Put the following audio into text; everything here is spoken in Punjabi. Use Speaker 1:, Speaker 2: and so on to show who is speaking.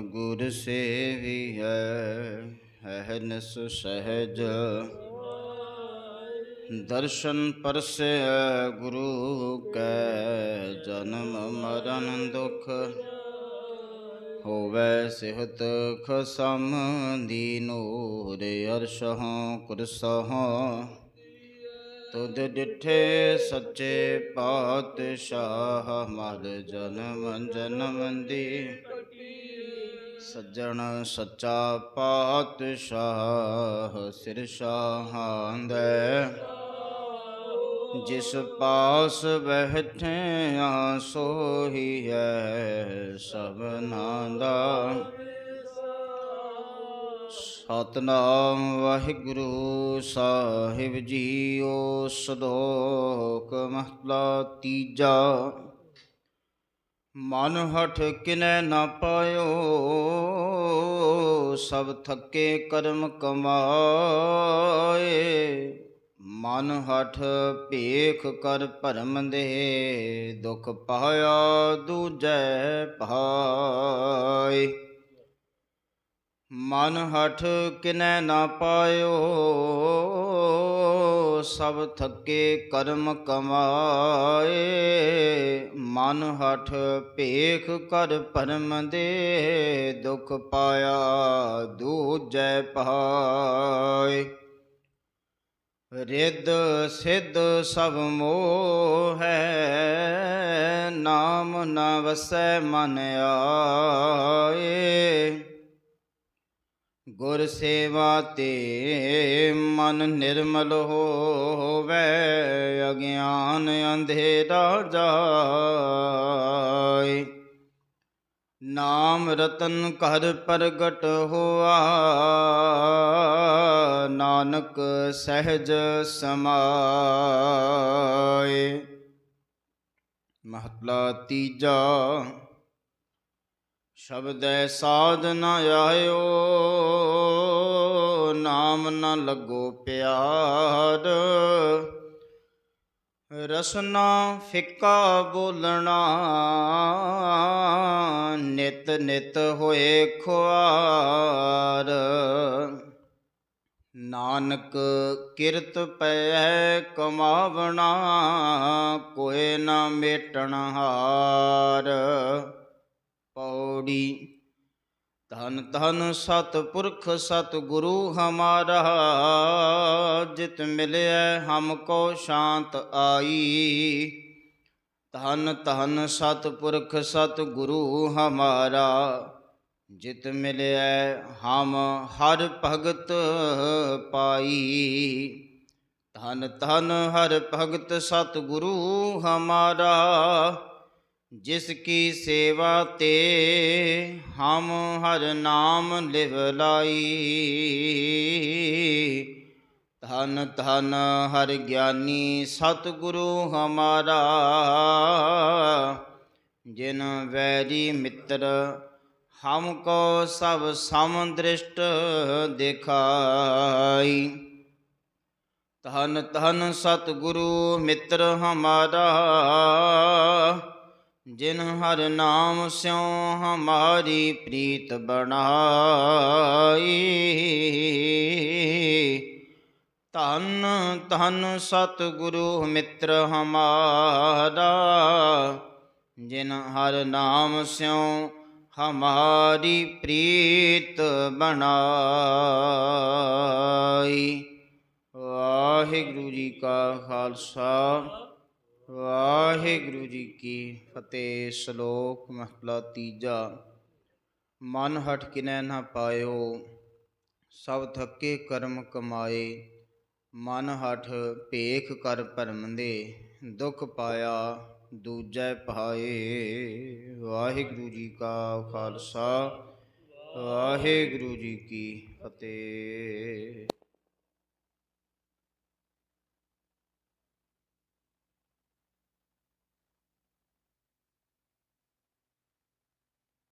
Speaker 1: ਗੁਰ ਸੇਵੀਐ ਅਹਨਸ ਸਹਿਜ। ਦਰਸ਼ਨ ਪਰਸੈ ਗੁਰੂ ਕੈ, ਜਨਮ ਮਰਨ ਦੁਖ। ਹੋਵੇ ਸਿਹਤ ਖਸਮ ਦੀਨੋ ਰੇ ਅਰਸ਼ਹੋਂ ਕੁਰਸਹੋਂ। ਤੁਧ ਡਿਠੇ ਸੱਚੇ ਪਾਤਸ਼ਾਹ ਮਰ ਜਨਮ ਜਨਮ ਦੀ। ਸੱਜਣ ਸੱਚਾ ਪਾਤਸ਼ਾਹ ਸਿਰ ਸ਼ਾਹਾਂਦੈ ਜਿਸ ਪਾਸ ਬਹਿਠਿਆ ਸੋਹੀ ਹੈ ਸਭਨਾ ਦਾ। ਸਤਨਾਮ ਵਾਹਿਗੁਰੂ ਸਾਹਿਬ ਜੀਓ ਸਦੋਕ ਮਹਲਾ ਤੀਜਾ। ਮਨ ਹਠ ਕਿਨੈ ਨਾ ਪਾਇਓ, ਸਭ ਥੱਕੇ ਕਰਮ ਕਮਾਏ। ਮਨ ਹਠ ਭੇਖ ਕਰ ਭਰਮ ਦੇ, ਦੁਖ ਪਾਇਆ ਦੂਜੈ ਭਾਏ ਮਨ ਹਠ ਕਿਨੈ ਨਾ ਪਾਇਓ, ਸਭ ਥੱਕੇ ਕਰਮ ਕਮਾਏ। ਮਨ ਹਠ ਭੇਖ ਕਰ ਭਰਮ ਦੇ, ਦੁਖ ਪਾਇਆ ਦੂਜੈ ਪਾਏ। ਰਿੱਧ ਸਿੱਧ ਸਭ ਮੋਹ ਹੈ, ਨਾਮ ਨ ਵਸੈ ਮਨ ਆਏ। ਗੁਰ ਸੇਵਾ ਤੇ ਮਨ ਨਿਰਮਲ ਹੋਵੇ, ਅਗਿਆਨ ਅੰਧੇਰਾ ਜਾਏ। ਨਾਮ ਰਤਨ ਘਰ ਪ੍ਰਗਟ ਹੋਆ, ਨਾਨਕ ਸਹਿਜ ਸਮਾਏ। ਮਹਤਲਾ ਤੀਜਾ ਸ਼ਬਦੈ ਸਾਧ ਨ ਆਇਓ, ਨਾਮ ਨ ਲੱਗੋ ਪਿਆਰ। ਰਸਨਾ ਫਿੱਕਾ ਬੋਲਣਾ, ਨਿਤ ਨਿਤ ਹੋਏ ਖੁਆਰ। ਨਾਨਕ ਕਿਰਤ ਪੈ ਕਮਾਵਣਾ ਕੋਏ ਨਾ ਮੇਟਣ ਹਾਰ। ਪੌੜੀ ਧਨ ਧਨ ਸਤਪੁਰਖ ਪੁਰਖ ਹਮਾਰਾ, ਜਿਤ ਮਿਲਿਆ ਹਮ ਕੋ ਸ਼ਾਂਤ ਆਈ। ਧਨ ਧਨ ਸਤ ਪੁਰਖ ਹਮਾਰਾ, ਜਿਤ ਮਿਲਿਆ ਹਮ ਹਰ ਭਗਤ ਪਾਈ। ਧਨ ਧਨ ਹਰ ਭਗਤ ਸਤਗੁਰੂ ਹਮਾਰਾ ਜਿਸ ਕੀ ਸੇਵਾ ਤੇ ਹਮ ਹਰ ਨਾਮ ਲਿਵ ਲਾਈ। ਧਨ ਧਨ ਹਰ ਗਿਆਨੀ ਸਤਿਗੁਰੂ ਹਮਾਰਾ, ਜਿਨ ਵੈਰੀ ਮਿੱਤਰ ਹਮ ਕੋ ਸਭ ਸਮ ਦ੍ਰਿਸ਼ਟ ਦਿਖਾਈ। ਧਨ ਧਨ ਸਤਿਗੁਰੂ ਮਿੱਤਰ ਹਮਾਰਾ ਜਿਨ ਹਰ ਨਾਮ ਸਿਉ ਹਮਾਰੀ ਪ੍ਰੀਤ ਬਣਾਈ। ਧਨ ਧਨ ਸਤ ਗੁਰੂ ਮਿੱਤਰ ਹਮਾਰਾ, ਜਿਨ ਹਰ ਨਾਮ ਸਿਉ ਹਮਾਰੀ ਪ੍ਰੀਤ ਬਣਾਈ। ਵਾਹਿਗੁਰੂ ਜੀ ਕਾ ਖਾਲਸਾ। ਵਾਹਿਗੁਰੂ ਜੀ ਕੀ ਫਤਿਹ, ਸ਼ਲੋਕ ਮਹਲਾ ਤੀਜਾ। ਮਨ ਹਟ ਕਿਨੈ ਨਾ ਪਾਇਓ, ਸਭ ਥੱਕੇ ਕਰਮ ਕਮਾਏ। ਮਨ ਹਠ ਭੇਖ ਕਰ ਭਰਮ ਦੇ ਦੁਖ ਪਾਇਆ ਦੂਜੈ ਪਾਏ ਵਾਹਿਗੁਰੂ ਜੀ ਕਾ ਖਾਲਸਾ, ਵਾਹਿਗੁਰੂ ਜੀ ਕੀ ਫਤਿਹ।